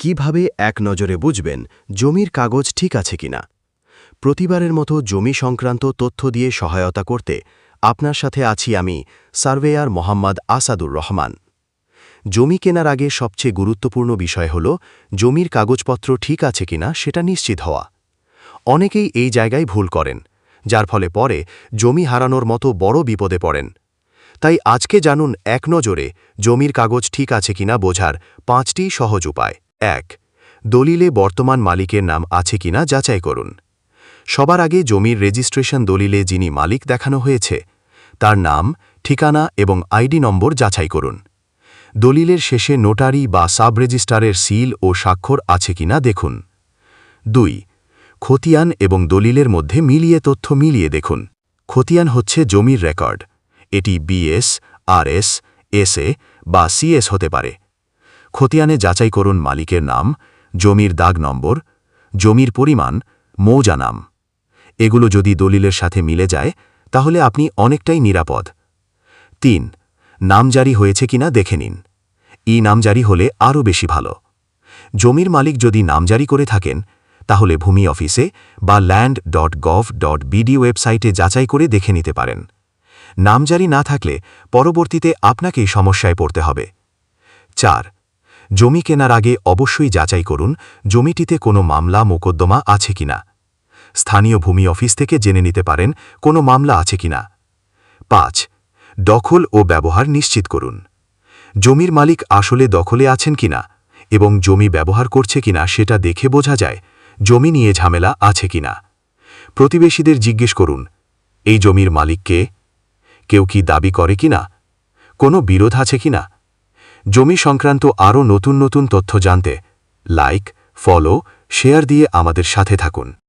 কীভাবে এক নজরে বুঝবেন জমির কাগজ ঠিক আছে কিনা? প্রতিবারের মতো জমি সংক্রান্ত তথ্য দিয়ে সহায়তা করতে আপনার সাথে আছি আমি সার্ভেয়ার মোহাম্মদ আসাদুর রহমান। জমি কেনার আগে সবচেয়ে গুরুত্বপূর্ণ বিষয় হল, জমির কাগজপত্র ঠিক আছে কিনা সেটা নিশ্চিত হওয়া। অনেকেই এই জায়গায় ভুল করেন, যার ফলে পরে জমি হারানোর মতো বড় বিপদে পড়েন। তাই আজকে জানুন এক নজরে জমির কাগজ ঠিক আছে কিনা বোঝার পাঁচটি সহজ উপায়। এক, দলিলে বর্তমান মালিকের নাম আছে কিনা যাচাই করুন। সবার আগে জমির রেজিস্ট্রেশন দলিলে যিনি মালিক দেখানো হয়েছে, তার নাম, ঠিকানা এবং আইডি নম্বর যাচাই করুন। দলিলের শেষে নোটারি বা সাব রেজিস্ট্রারের সিল ও স্বাক্ষর আছে কিনা দেখুন। দুই, খতিয়ান এবং দলিলের মধ্যে মিলিয়ে তথ্য মিলিয়ে দেখুন। খতিয়ান হচ্ছে জমির রেকর্ড। এটি বিএস, আরএস, এসএ বা সিএস হতে পারে। খতিয়ানে যাচাই করুন মালিকের নাম, জমির দাগ নম্বর, জমির পরিমাণ, মৌজা নাম। এগুলো যদি দলিলের সাথে মিলে যায়, তাহলে আপনি অনেকটাই নিরাপদ। তিন নামজারি হয়েছে কিনা দেখে নিন। ই নামজারি হলে আরও বেশি ভালো। জমির মালিক যদি নামজারি করে থাকেন, তাহলে ভূমি অফিসে বা land dot gov dot BD ওয়েবসাইটে যাচাই করে দেখে নিতে পারেন। নামজারি না থাকলে পরবর্তীতে আপনাকেই সমস্যায় পড়তে হবে। চার জমি কেনার আগে অবশ্যই যাচাই করুন, জমিটিতে কোনো মামলা, মোকদ্দমা আছে কিনা। স্থানীয় ভূমি অফিস থেকে জেনে নিতে পারেন, কোনো মামলা আছে কিনা। পাঁচ, দখল ও ব্যবহার নিশ্চিত করুন। জমির মালিক আসলে দখলে আছেন কিনা এবং জমি ব্যবহার করছে কিনা সেটা দেখে বোঝা যায়, জমি নিয়ে ঝামেলা আছে কিনা। প্রতিবেশীদের জিজ্ঞেস করুন, এই জমির মালিক কে? কেউ কি দাবি করে কিনা? কোনো বিরোধ আছে কিনা? জমি সংক্রান্ত আরও নতুন নতুন তথ্য জানতে লাইক ফলো শেয়ার দিয়ে আমাদের সাথে থাকুন।